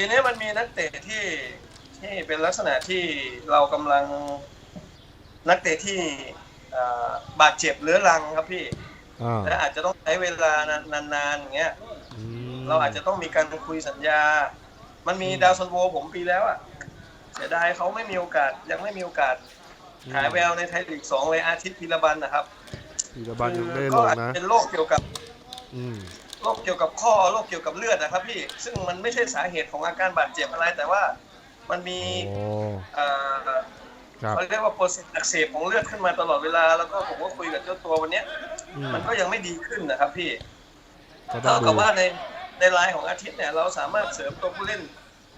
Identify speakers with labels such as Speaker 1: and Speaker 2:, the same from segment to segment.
Speaker 1: ทีนี้มันมีนักเตะที่ที่เป็นลักษณะที่เรากำลังนักเตะที่อ่าบาดเจ็บเรื้อรังครับพี่
Speaker 2: อ่า
Speaker 1: และอาจจะต้องใช้เวลานานๆอย่างเงี้ย
Speaker 2: อืม
Speaker 1: เราอาจจะต้องมีการคุยสัญญา มันมี
Speaker 2: อืม
Speaker 1: ดาวซันโวผมปีแล้วอะเสียดายเขาไม่มีโอกาสยังไม่มีโอกาสฉายแววในไทยลีกสองเลยอาทิตย์พีระบันนะครับ
Speaker 2: ธีรบันยังไม่ได้
Speaker 1: ก็
Speaker 2: ลง
Speaker 1: อาจ
Speaker 2: นะ
Speaker 1: จะเป็นโรคเกี่ยวกับ
Speaker 2: อืม
Speaker 1: โรคเกี่ยวกับข้อโรคเกี่ยวกับเลือดนะครับพี่ซึ่งมันไม่ใช่สาเหตุของอาการบาดเจ็บอะไร แต่ว่ามันมี
Speaker 2: โอ้
Speaker 1: เอ่อ
Speaker 2: ครับ
Speaker 1: เขาเรียกว่าโปรเซสอักเสบของเลือดขึ้นมาตลอดเวลา แล้วก็ผมก็คุยกับเจ้าตัววันเนี้ย
Speaker 2: อืม
Speaker 1: มันก็ยังไม่ดีขึ้นนะครับพี่
Speaker 2: ก็ต้อ
Speaker 1: เท่างกับ
Speaker 2: ดู
Speaker 1: ว่าในในไลน์ของอาทิตย์เนี่ยเราสามารถเสริมตัวผู้เล่น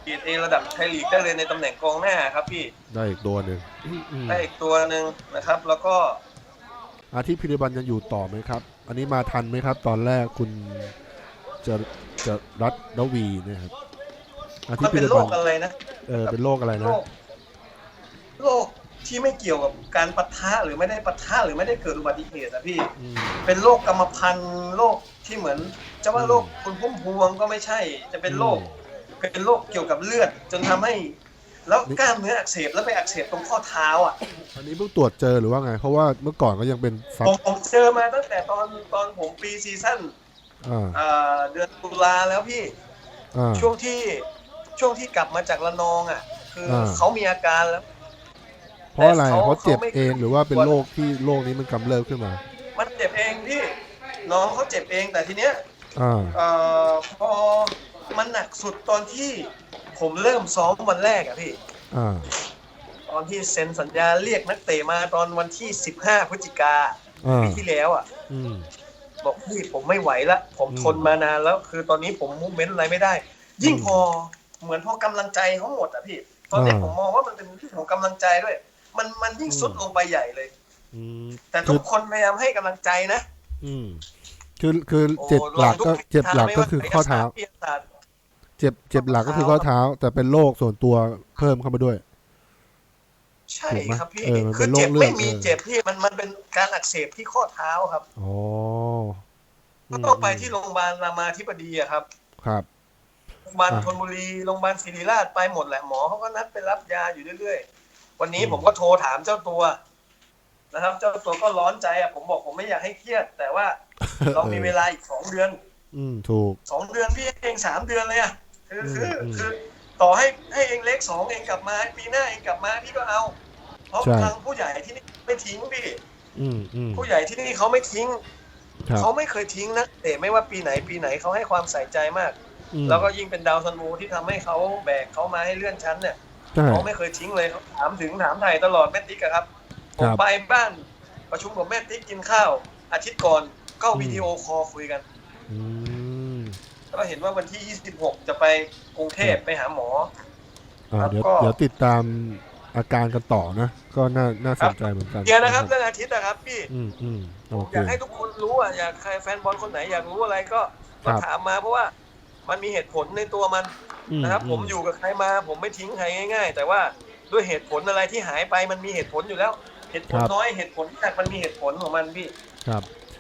Speaker 1: เกรดเอระดับไทยลีกได้เลยในตำแหน่งกองหน้าครับพี่
Speaker 2: ได้อีกตัวหนึ่งอืม
Speaker 1: ได้อีกตัวหนึ่งนะครับ แล้วก็
Speaker 2: อาทิตย์พิริบันยังอยู่ต่อไหมครับ อันนี้มาทันไหมครับ ตอนแรกคุณจะจะรัตนวีเนี่ยครับอาทิต
Speaker 1: มัน
Speaker 2: ย์พิ
Speaker 1: เป็น
Speaker 2: ริ
Speaker 1: โร
Speaker 2: บัน
Speaker 1: คอะไรนะ
Speaker 2: เออเป็นโรคอะไร
Speaker 1: โร
Speaker 2: นะ
Speaker 1: คโรคที่ไม่เกี่ยวกับการปะทะหรือไม่ได้ปะทะหรือไม่ได้เกิดอุบัติเหตุนะพี่
Speaker 2: อืม
Speaker 1: เป็นโรคกรรมพันธุ์โรคที่เหมือนจะว่า
Speaker 2: อืม
Speaker 1: โรคคุณพุ่มพวงก็ไม่ใช่ จะเป็นโรคเป็นโรคเกี่ยวกับเลือด จนทำให้ แล้วกล้ามเนื้ออักเสบแล้วไปอักเสบตรงข้อเท้าอะ
Speaker 2: อันนี้เพิ่งตรวจเจอหรือว่าไง เพราะว่าเมื่อก่อนก็ยังเป็นซับ
Speaker 1: ผมผมเจอมาตั้งแต่ตอนตอนผมปีซีซั่น
Speaker 2: อ่า
Speaker 1: เอ่อเดือนตุลาแล้วพี่
Speaker 2: อ่า
Speaker 1: ช่วงที่ช่วงที่กลับมาจากระนองอะ คืออา เขามีอาการแล้ว
Speaker 2: เพราะอะไร
Speaker 1: แต่เขา
Speaker 2: เพราะเจ็บ
Speaker 1: เขาไม่
Speaker 2: เองหรือว่าเป็นโรคที่โรคนี้มันกำเริบขึ้นมา
Speaker 1: มันเจ็บเองพี่น้องเขาเจ็บเองแต่ทีเนี้ย
Speaker 2: อ่า
Speaker 1: เอ่อพอมันหนักสุดตอนที่ ผมเริ่มซ้อมวันแรกอะพี่
Speaker 2: อ่า
Speaker 1: ตอนที่เซ็นสัญญาเรียกนักเตะมาตอนวันที่ 15 พฤศจิกา
Speaker 2: อ่า
Speaker 1: ปีที่แล้วอะ
Speaker 2: อืม
Speaker 1: บอกพี่ผมไม่ไหวละ ผม
Speaker 2: อืม
Speaker 1: ทนมานานแล้ว คือตอนนี้ผมมูฟเมนต์อะไรไม่ได้ ยิ่ง
Speaker 2: อืม
Speaker 1: พอเหมือนพอกำลังใจเขาหมดอะพี่ ตอนนี้
Speaker 2: อ่า
Speaker 1: ผมมองว่ามันเป็นเรื่องของกำลังใจด้วย มันมันยิ่ง
Speaker 2: อืม
Speaker 1: สุดลงไปใหญ่เลย
Speaker 2: อืม
Speaker 1: แต่ทุกคนพยายามให้กำลังใจนะ
Speaker 2: อืมคือคือ
Speaker 1: โอ้
Speaker 2: เจ็บหลัก
Speaker 1: องทุ
Speaker 2: ก็เจ็บหลักก็คือข้อเท้า
Speaker 1: วิทยศสตร์
Speaker 2: เจ็บเจ็บหลักก็คือข้อเท้า แต่เป็นโรคส่วนตัวเพิ่มเข้ามาด้วย
Speaker 1: ใช่
Speaker 2: ถูกไหม
Speaker 1: ครับพี่
Speaker 2: เออมัน
Speaker 1: คื
Speaker 2: เป็
Speaker 1: อน
Speaker 2: โรค
Speaker 1: เจ็บ
Speaker 2: เลือด
Speaker 1: ไม่มี
Speaker 2: เออ
Speaker 1: เจ็บพี่มันมันเป็นการอักเสบที่ข้อเท้าครับ
Speaker 2: อ๋อ
Speaker 1: ก็ต้องไปที่โรงพยาบาลรามาธิบดีอะครับ
Speaker 2: ครับ
Speaker 1: โรงพยาบาล
Speaker 2: อะ
Speaker 1: ธนบุรีโรงพยาบาลศิริราชไปหมดแหละหมอเขาก็นัดไปรับยาอยู่เรื่อยๆ วันนี้
Speaker 2: อืม
Speaker 1: ผมก็โทรถามเจ้าตัวนะครับ เจ้าตัวก็ร้อนใจอะผมบอกผมไม่อยากให้เครียด แต่ว่าเรามีเวลาอีกสองเดือน
Speaker 2: อืมถูก
Speaker 1: สองเดือนพี่เองสามเดือนเลยอะ คือคือ
Speaker 2: อืม
Speaker 1: คือต่อให้ให้เองเล็กสองเองกลับมาปีหน้าเองกลับมาพี่ก็เอา เพราะ
Speaker 2: ใช่
Speaker 1: ทางผู้ใหญ่ที่นี่ไม่ทิ้งพี่
Speaker 2: อืมอืม
Speaker 1: ผู้ใหญ่ที่นี่เขาไม่ทิ้ง
Speaker 2: ครับ
Speaker 1: เขาไม่เคยทิ้งนะเตะไม่ว่าปีไหนปีไหนเขาให้ความใส่ใจมาก
Speaker 2: อืม
Speaker 1: แล้วก็ยิ่งเป็นดาวซันโวที่ทำให้เขาแบกเขามาให้เลื่อนชั้นเนี่ย
Speaker 2: ใช่
Speaker 1: เขาไม่เคยทิ้งเลยเขาถามถึงถามไถ่ตลอดแม่ติ๊กอะครับผ
Speaker 2: ครั
Speaker 1: ม
Speaker 2: บ
Speaker 1: ไปบ้านประชุมกับแม่ติ๊กกินข้าว อาทิตย์ก่อนก็
Speaker 2: อืม
Speaker 1: วิดีโอคอลคุยกัน
Speaker 2: อืม
Speaker 1: แล้ว ก็เห็นว่าวันที่ 26 จะไปกรุงเทพไปหาหมอ
Speaker 2: อ่า
Speaker 1: ครับ
Speaker 2: เดี๋ยว
Speaker 1: ก็
Speaker 2: เดี๋ยวติดตามอาการกันต่อนะ ก็น่าน่าสนใจเหมือนกัน
Speaker 1: เดี๋ยวนะครับเรื่องอาทิตย์นะครับพี่
Speaker 2: อืมอืมโอเค
Speaker 1: อยากให้ทุกคนรู้อะอยากใครแฟนบอลคนไหนอยากรู้อะไรก็
Speaker 2: ครั
Speaker 1: มา
Speaker 2: บ
Speaker 1: ถามมาเพราะว่ามันมีเหตุผลในตัวมัน
Speaker 2: อื
Speaker 1: นะครับ ผมอยู่กับใครมา ผมไม่ทิ้งใครง่าย ๆ แต่ว่าด้วยเหตุผลอะไรที่หายไปมันมีเหตุผลอยู่แล้ว เหตุผล
Speaker 2: ครับ
Speaker 1: น้อยเหตุผลมากมันมีเหตุผลของมันพี่
Speaker 2: ครับ